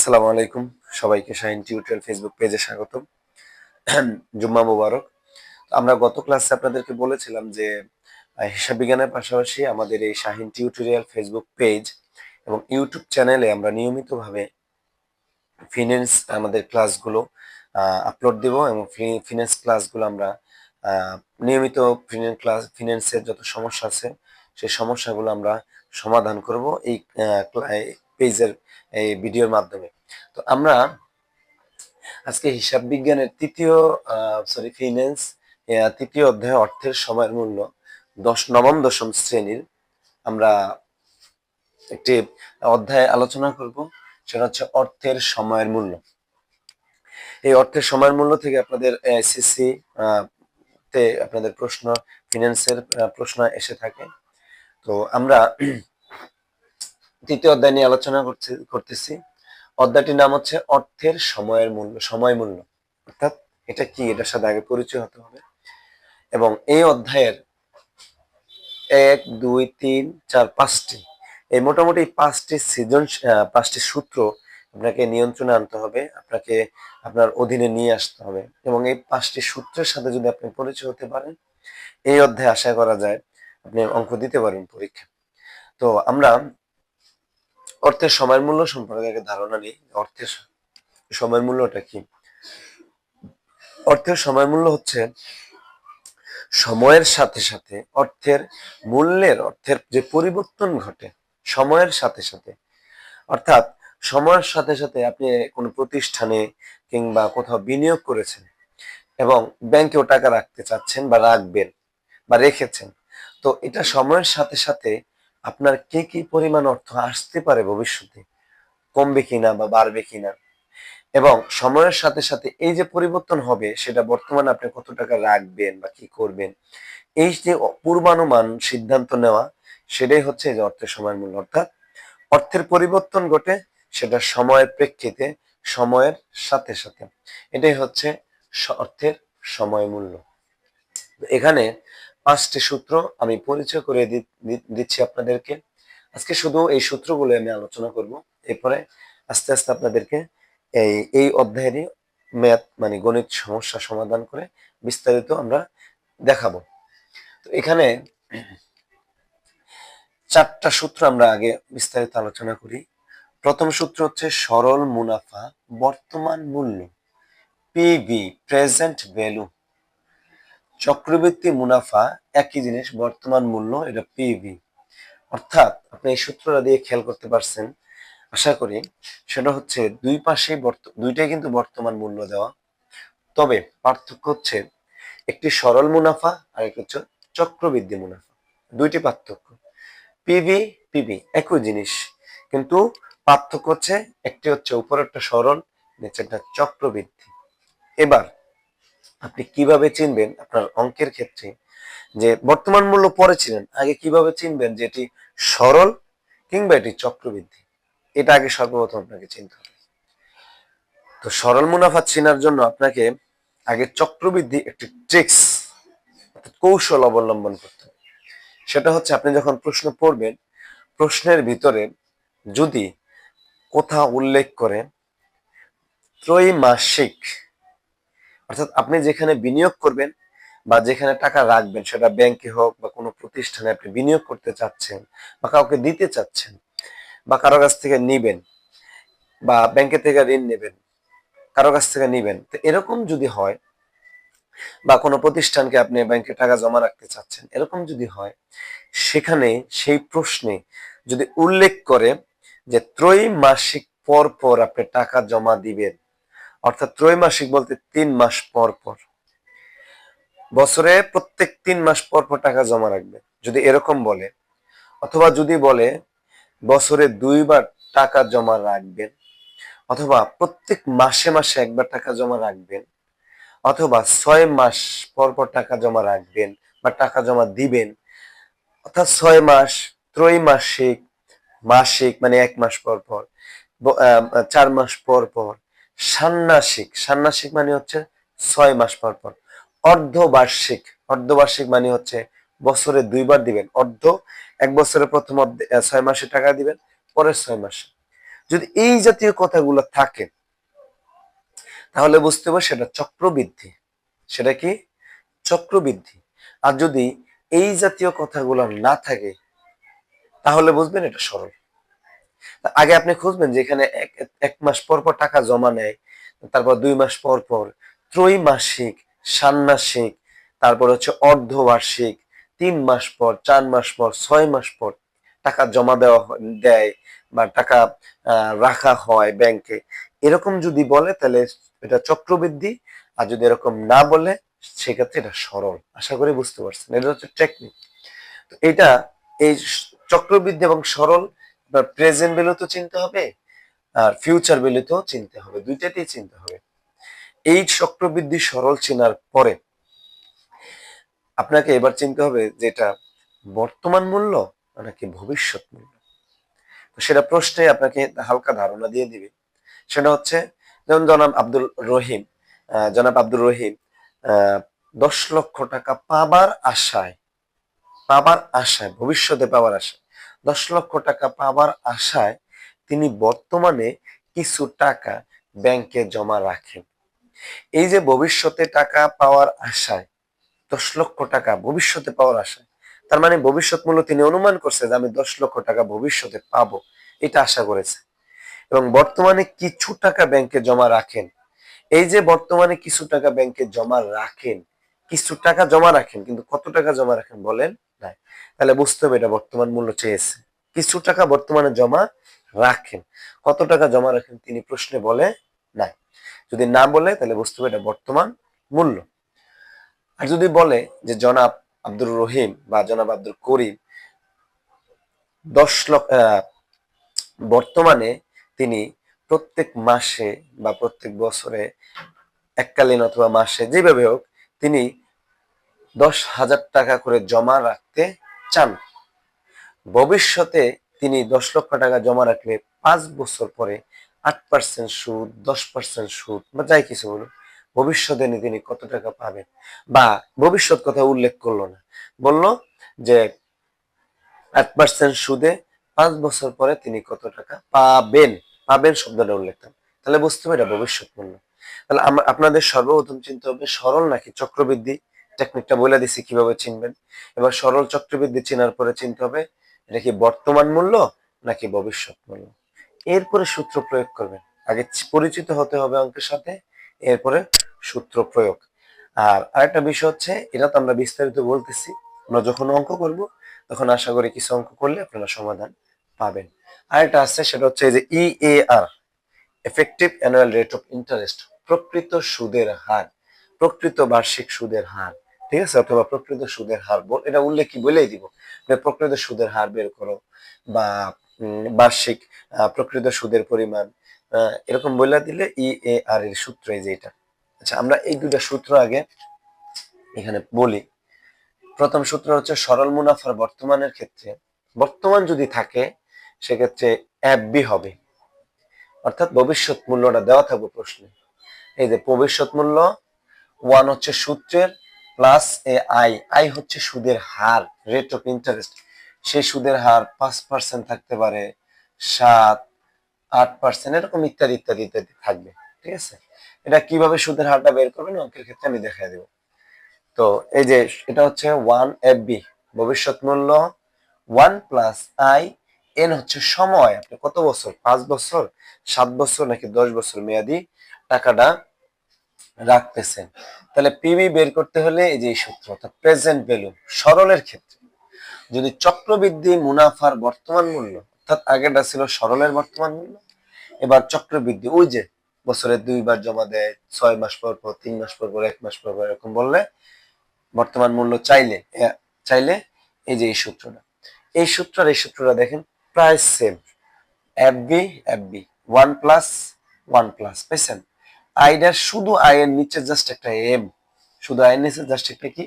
আসসালামু আলাইকুম। সবাইকে শাহিন টিউটোরিয়াল ফেসবুক পেজে স্বাগতম। জুম্মা মুবারক। আমরা গত ক্লাসে আপনাদেরকে বলেছিলাম যে হিসাব বিজ্ঞানের পাশাপাশি আমাদের এই শাহিন টিউটোরিয়াল ফেসবুক পেজ এবং ইউটিউব চ্যানেলে আমরা নিয়মিতভাবে ফিনান্স আমাদের ক্লাসগুলো আপলোড দেব এবং ফিনান্স ক্লাসগুলো আমরা নিয়মিত ফিনান্স ক্লাস, ফিনান্সের যত সমস্যা আছে, সেই সমস্যাগুলো আমরা সমাধান করব। এই পেজের এই ভিডিওর মাধ্যমে। তো আমরা আজকে হিসাব বিজ্ঞানের তৃতীয় সরি ফিনান্স তৃতীয় অধ্যায় অর্থের সময়ের মূল্য দশ নবম দশম শ্রেণির আমরা একটি অধ্যায় আলোচনা করব। সেটা হচ্ছে অর্থের সময়ের মূল্য। এই অর্থের সময়ের মূল্য থেকে আপনাদের এসএসসি তে আপনাদের প্রশ্ন ফিনান্সের প্রশ্ন এসে থাকে। তো আমরা তৃতীয় অধ্যায় নিয়ে আলোচনা করতেছি। অধ্যায়টির নাম হচ্ছে অর্থের সময়ের মূল্য, সময় মূল্য। অর্থাৎ এটা কি? এটার সাথে আগে পরিচয় হতে হবে। এবং এই অধ্যায়ের এক, দুই, তিন, চার, পাঁচটি। এই মোটামুটি পাঁচটি সৃজন পাঁচটি সূত্র আপনাকে নিয়ন্ত্রণে আনতে হবে, আপনাকে আপনার অধীনে নিয়ে আসতে হবে। এবং এই পাঁচটি সূত্রের সাথে যদি আপনি পরিচয় হতে পারেন, এই অধ্যায়ে আশা করা যায় আপনি অঙ্ক দিতে পারেন পরীক্ষা তো আমরা অর্থের সময়ের মূল্য সম্পর্কে আগে ধারণা নেই। অর্থের সময়ের মূল্যটা কি? অর্থের সময় মূল্য হচ্ছে সময়ের সাথে সাথে অর্থের মূল্যের, অর্থের যে পরিবর্তন ঘটে সময়ের সাথে সাথে। অর্থাৎ সময়ের সাথে সাথে আপনি কোনো প্রতিষ্ঠানে কিংবা কোথাও বিনিয়োগ করেছেন এবং ব্যাংকেও টাকা রাখতে চাচ্ছেন বা রাখবেন বা রেখেছেন, তো এটা সময়ের সাথে সাথে আপনার কি কি পরিমাণ অর্থ আসতে পারে ভবিষ্যতে? কমবে কিনা বা বাড়বে কিনা? এবং সময়ের সাথে সাথে এই যে পরিবর্তন হবে, সেটা বর্তমানে আপনি কত টাকা রাখবেন বা কি করবেন? এই যে পূর্বানুমান সিদ্ধান্ত নেওয়া, সেটাই হচ্ছে যে অর্থের সময়ের মূল্য। অর্থাৎ অর্থের পরিবর্তন ঘটে, সেটা সময়ের প্রেক্ষিতে, সময়ের সাথে সাথে। এটাই হচ্ছে অর্থের সময় মূল্য। এখানে পাঁচটি সূত্র আমি পরিচয় করে দিচ্ছি আপনাদেরকে। আজকে শুধু এই সূত্রগুলো আমি আলোচনা করব। এরপরে আস্তে আস্তে আপনাদেরকে এই এই অধ্যায়েরই ম্যাথ মানে গণিত সমস্যা সমাধান করে বিস্তারিত আমরা দেখাবো। তো এখানে চারটা সূত্র আমরা আগে বিস্তারিত আলোচনা করি। প্রথম সূত্র হচ্ছে সরল মুনাফা, বর্তমান মূল্য পিবি প্রেজেন্ট ভ্যালু চক্রবৃদ্ধি মুনাফা একই জিনিস, বর্তমান মূল্য এটা পিভি অর্থাৎ আপনি এই সূত্রটা দিয়ে খেয়াল করতে পারছেন, আশা করি সেটা হচ্ছে দুই বর্ত- দুইটাই কিন্তু বর্তমান মূল্য দেওয়া। তবে পার্থক্য হচ্ছে একটি সরল মুনাফা আর একটি হচ্ছে চক্রবৃদ্ধি মুনাফা। দুইটি পার্থক্য। পিভি পিভি একই জিনিস। কিন্তু পার্থক্য হচ্ছে একটি হচ্ছে উপরেরটা সরল, নিচেরটা চক্রবৃদ্ধি। এবার আপনি কীভাবে চিনবেন আপনার অঙ্কের ক্ষেত্রে যে বর্তমান মূল্য পরে ছিলেন, আগে কীভাবে চিনবেন যে এটি সরল কিংবা এটি চক্রবৃদ্ধি? এটা আগে সর্বপ্রথম আপনাকে চিনতে হবে। তো সরল মুনাফা চেনার জন্য আপনাকে আগে চক্রবৃদ্ধি একটি ট্রিক্স কৌশল অবলম্বন করতে হবে। সেটা হচ্ছে আপনি যখন প্রশ্ন পড়বেন, প্রশ্নের ভিতরে যদি কোথাও উল্লেখ করে ত্রৈমাসিক অর্থাৎ আপনি যেখানে বিনিয়োগ করবেন বা যেখানে টাকা রাখবেন, সেটা ব্যাংকে হোক বা কোনো প্রতিষ্ঠানে আপনি বিনিয়োগ করতে চাচ্ছেন বা কাউকে দিতে চাচ্ছেন বা কারও কাছ থেকে নিবেন বা ব্যাংকে থেকে ঋণ নেবেন, কারও কাছ থেকে নিবেন, তো এরকম যদি হয় বা কোনো প্রতিষ্ঠানকে আপনি ব্যাংকে টাকা জমা রাখতে চাচ্ছেন, এরকম যদি হয়, সেখানে সেই প্রশ্নে যদি উল্লেখ করে যে ত্রৈমাসিক পর পর আপনি টাকা জমা দিবেন অর্থাৎ ত্রৈমাসিক বলতে তিন মাস পর পর। বছরে প্রত্যেক তিন মাস পর পর টাকা জমা রাখবে, যদি এরকম বলে। অথবা যদি বলে, বছরে দুইবার টাকা জমা রাখবেন, অথবা প্রত্যেক মাসে মাসে একবার টাকা জমা রাখবেন, অথবা ছয় মাস পর পর টাকা জমা রাখবেন বা টাকা জমা দিবেন, অর্থাৎ ছয় মাস, ত্রৈমাসিক, মাসিক মানে এক মাস পর পর চার মাস পর পর ষান্মাসিক। ষান্মাসিক মানে হচ্ছে ছয় মাস পর পর। অর্ধবার্ষিক। অর্ধবার্ষিক মানে হচ্ছে বছরে দুইবার দিবেন। অর্ধ, এক বছরে প্রথম ছয় মাসে টাকা দিবেন, পরের ছয় মাসে। যদি এই জাতীয় কথাগুলো থাকে, তাহলে বুঝতে হবে সেটা চক্রবৃদ্ধি। সেটা কি? চক্রবৃদ্ধি। আর যদি এই জাতীয় কথাগুলো না থাকে, তাহলে বুঝবেন এটা সরল। আগে আপনি খুঁজবেন যে এখানে এক মাস পর পর টাকা জমা নেয়, তারপর দুই মাস পর পর ত্রৈমাসিক, ষান্মাসিক, তারপর হচ্ছে অর্ধবার্ষিক, তিন মাস পর, চার মাস পর, ছয় মাস পর টাকা জমা দেওয়া দেয় বা টাকা রাখা হয় ব্যাংকে এরকম যদি বলে তাহলে এটা চক্রবৃদ্ধি, আর যদি এরকম না বলে সেক্ষেত্রে এটা সরল। আশা করি বুঝতে পারছেন। এটা হচ্ছে টেকনিক এটা এই চক্রবৃদ্ধি এবং সরল প্রেজেন্ট ভ্যালু তো চিনতে হবে, আর ফিউচার ভ্যালু তো চিনতে হবে, দুইটাতেই চিনতে হবে। এই চক্রবৃদ্ধি সরল চেনার পরে আপনাকে এবার চিনতে হবে যে এটা বর্তমান মূল্য নাকি ভবিষ্যৎ মূল্য। সেটা প্রশ্নে আপনাকে হালকা ধারণা দিয়ে দিবে। সেটা হচ্ছে, যেমন জনাব আব্দুল রহিম জনাব আব্দুল রহিম দশ লক্ষ টাকা পাবার আশায় পাবার আশায়, ভবিষ্যতে পাওয়ার আশায় দশ লক্ষ টাকা পাবার আশায় তিনি বর্তমানে কিছু টাকা ব্যাংকে জমা রাখেন। এই যে ভবিষ্যতে টাকা পাওয়ার আশায়, দশ লক্ষ টাকা ভবিষ্যতে পাওয়ার আশায়, তার মানে ভবিষ্যৎ মূল্য তিনি অনুমান করছে যে আমি দশ লক্ষ টাকা ভবিষ্যতে পাবো, এটা আশা করেছে। এবং বর্তমানে কিছু টাকা ব্যাংকে জমা রাখেন। এই যে বর্তমানে কিছু টাকা ব্যাংকে জমা রাখেন, কিছু টাকা জমা রাখেন, কিন্তু কত টাকা জমা রাখেন বলেন? নাই। তাহলে বুঝতে হবে এটা বর্তমান মূল্য চেয়েছে। কিছু টাকা বর্তমানে জমা রাখেন। কত টাকা জমা রাখেন তিনি প্রশ্নে বলে নাই। যদি না বলে, তাহলে বুঝতে হবে এটা বর্তমান মূল্য। আর যদি বলে যে জনাব আব্দুর রহিম বা জনাব আব্দুল করিম দশ লক্ষ বর্তমানে তিনি প্রত্যেক মাসে বা প্রত্যেক বছরে এককালীন অথবা মাসে যেভাবে হোক, তিনি দশ হাজার টাকা করে জমা রাখতে চান। ভবিষ্যতে তিনি দশ লক্ষ টাকা জমা রাখলে পাঁচ বছর পরে আট পার্সেন্ট সুদ, দশ পার্সেন্ট সুদ বা যাই কিছু বলুন, ভবিষ্যতে তিনি কত টাকা পাবেন? বা ভবিষ্যৎ কথা উল্লেখ করল না। বলল যে আট পার্সেন্ট সুদে পাঁচ বছর পরে তিনি কত টাকা পাবেন? পাবেন শব্দটা উল্লেখ করলাম তাহলে বুঝতে হবে এটা ভবিষ্যৎ মূল্য তাহলে আপনাদের সর্বপ্রথম চিনতে হবে সরল নাকি চক্রবৃদ্ধি? টেকনিকটা বলে দিছি কীভাবে চিনবেন। এবার সরল চক্রবৃদ্ধি চেনার পরে চিনতে হবে, এটা কি বর্তমান মূল্য নাকি ভবিষ্যৎ মূল্য। এরপরে সূত্র প্রয়োগ করবেন। আগে পরিচিত হতে হবে অঙ্কের সাথে, এরপরে সূত্র প্রয়োগ। আর আরেকটা বিষয় হচ্ছে, এটা তো আমরা বিস্তারিত বলতেছি, আমরা যখন অঙ্ক করব, তখন আশা করি কিছু অঙ্ক করলে আপনারা সমাধান পাবেন। আরেকটা আছে, সেটা হচ্ছে যে E EAR effective annual rate of interest প্রকৃত সুদের হার, প্রকৃত বার্ষিক সুদের হার। ঠিক আছে? অথবা প্রকৃত সুদের হার বল এটা উল্লেখ কি বলেই দিব? প্রকৃত সুদের হার বের করো বা বার্ষিক প্রকৃত সুদের পরিমাণ এরকম বলে দিলে ই এ আর এর সূত্র এই যে এটা। আচ্ছা আমরা এই দুইটা সূত্র আগে এখানে বলি। প্রথম সূত্র হচ্ছে সরল মুনাফার বর্তমানের ক্ষেত্রে। বর্তমান যদি থাকে, সেক্ষেত্রে বি হবে। অর্থাৎ ভবিষ্যৎ মূল্যটা দেওয়া থাকবে প্রশ্নে। এই যে ভবিষ্যৎ মূল্য ওয়ান হচ্ছে সূত্রের প্লাস এ আই আই হচ্ছে সুদের হার রেট অফ ইন্টারেস্ট সেই সুদের হার পাঁচ পার্সেন্ট থাকতে পারে, সাত, আট পার্সেন্ট এরকম ইত্যাদি ইত্যাদি ইত্যাদি থাকবে, ঠিক আছে? এটা কীভাবে সুদের হারটা বের করবেন? অঙ্কের ক্ষেত্রে আমি দেখাই দেবো। তো এই যে এটা হচ্ছে ওয়ান এফ বি ভবিষ্যৎ মূল্য ওয়ান প্লাস আই এন হচ্ছে সময়। আপনি কত বছর? পাঁচ বছর, সাত বছর নাকি দশ বছর মেয়াদি? টাকাটা রাখতেছেন। তাহলে পিবি বের করতে হলে এই যে সূত্র, অর্থাৎ প্রেজেন্ট ভ্যালু সরলের ক্ষেত্রে। যদি চক্রবৃদ্ধি মুনাফার বর্তমান মূল্য, অর্থাৎ আগেটা ছিল সরলের বর্তমান মূল্য, এবার চক্রবৃদ্ধি, ওই যে বছরে দুইবার জমা দেয়, ছয় মাস পর পর, তিন মাস পর পর, এক মাস পর পর, এরকম বললে বর্তমান মূল্য চাইলে চাইলে এই যে এই সূত্রটা। এই সূত্র আর এই সূত্রটা দেখেন, প্রায় same F B F B one plus one plus পেয়েছেন আইডার শুধু আই এর নিচে জাস্ট একটা এম শুধু আই এর নিচে জাস্ট একটা কি?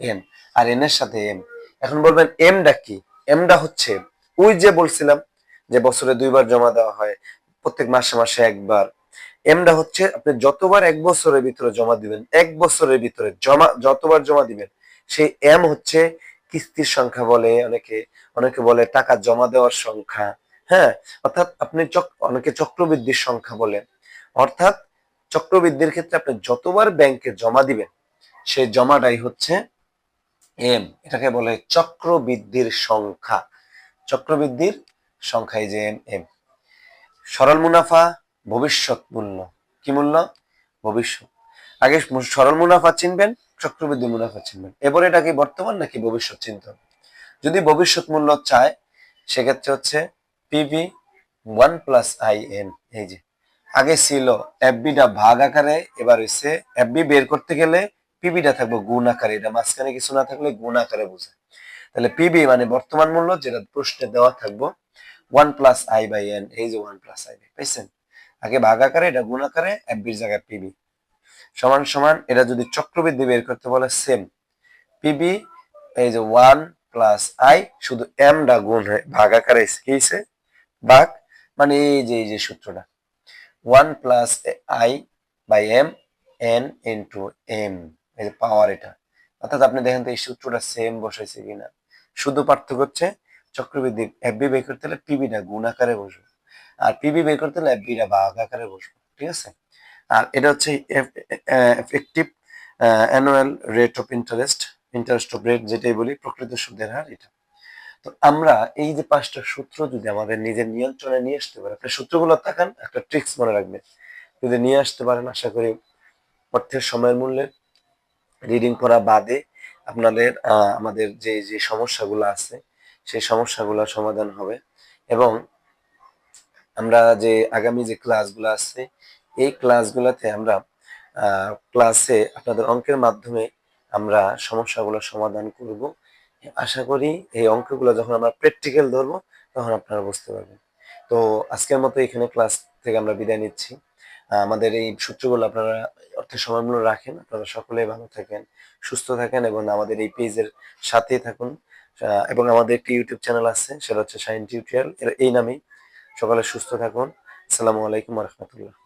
এম আর এন এর সাথে এম এখন বলবেন এমটা কি? এমটা হচ্ছে, ওই যে বলছিলাম যে বছরে দুইবার জমা দেওয়া হয়, প্রত্যেক মাসে মাসে একবার। এমটা হচ্ছে, আপনি যতবার এক বছরের ভিতরে জমা দিবেন, এক বছরের ভিতরে জমা, যতবার জমা দিবেন, সেই এম হচ্ছে কিস্তির সংখ্যা বলে অনেকে অনেকে বলে টাকা জমা দেওয়ার সংখ্যা হ্যাঁ? অর্থাৎ আপনি অনেকে চক্রবৃদ্ধির সংখ্যা বলেন অর্থাৎ চক্রবৃদ্ধির ক্ষেত্রে আপনি যতবার ব্যাংকে জমা দিবেন সেই জমাটাই হচ্ছে এম এটাকে বলে চক্রবৃদ্ধির সংখ্যা। চক্রবৃদ্ধির সংখ্যা এই যে এম এম সরল মুনাফা, ভবিষ্যৎ মূল্য। কি মূল্য? ভবিষ্যৎ। আগে সরল মুনাফা চিনবেন, চক্রবৃদ্ধি মুনাফা চিনবেন। এবারে এটা কি বর্তমান নাকি ভবিষ্যৎ চিনতে হবে যদি ভবিষ্যৎ মূল্য চায়, সেক্ষেত্রে হচ্ছে PV one plus I N এই যে। আগে ছিল এফবিটা ভাগ আকারে, এবার হচ্ছে এফবি বের করতে গেলে পিবিটা থাকবে গুণ আকারে। এটা মাঝখানে কিছু না থাকলে গুণ আকারে বোঝায় তাহলে পিবি মানে বর্তমান মূল্য যেটা প্রশ্নে দেওয়া থাকব one plus I by N এই যে ওয়ান প্লাস আই পাইছেন? আগে ভাগ আকারে, এটা গুণ আকারে এফবির জায়গায় পিবি সমান সমান, এটা যদি চক্রবৃদ্ধি বের করতে বলে সেম পিবি এই যে ওয়ান প্লাস আই শুধু এম ডা গুণ হয়, ভাগ আকারে এসে ভাগ মানে এই যে এই যে সূত্রটা। One plus I by M N into M এই পাওয়ার এটা। অর্থাৎ আপনি দেখেন তো এই সূত্রটা সেম বসাইছে কিনা। শুধু পার্থক্য হচ্ছে চক্রবৃদ্ধি এফবি বের করতে হলে পিবিটা গুণ আকারে বসবে। আর পিবি বের করতে হলে এফবিটা ভাগ আকারে বসবে, ঠিক আছে? আর এটা হচ্ছে effective annual rate of interest interest of rate যেটাই বলি, প্রকৃত সুদের হার এটা। তো আমরা এই যে পাঁচটা সূত্র যদি আমাদের নিজের নিয়ন্ত্রণে নিয়ে আসতে পারি, আপনি সূত্রগুলো তাকান, একটা ট্রিক্স মনে রাখবেন। যদি নিয়ে আসতে পারেন, আশা করি অর্থের সময়ের মূল্যে রিডিং করা বাদে আপনাদের আমাদের যে যে সমস্যাগুলো আছে, সেই সমস্যাগুলো সমাধান হবে। এবং আমরা যে, আগামী যে ক্লাসগুলো আছে, এই ক্লাসগুলোতে আমরা ক্লাসে আপনাদের অঙ্কের মাধ্যমে আমরা সমস্যাগুলো সমাধান করব। আশা করি এই অঙ্কগুলো যখন আমরা প্র্যাকটিক্যাল ধরবো, তখন আপনারা বুঝতে পারবেন। তো আজকের মতো এখানে ক্লাস থেকে আমরা বিদায় নিচ্ছি। আমাদের এই সূত্রগুলো আপনারা অর্থের সময়গুলো রাখেন। আপনারা সকলেই ভালো থাকেন, সুস্থ থাকেন এবং আমাদের এই পেজের সাথেই থাকুন। এবং আমাদের একটি ইউটিউব চ্যানেল আছে, সেটা হচ্ছে সাইন টিউটোরিয়াল এই নামেই সকালে সুস্থ থাকুন। আসসালামু আলাইকুম রহমতুল্লাহ।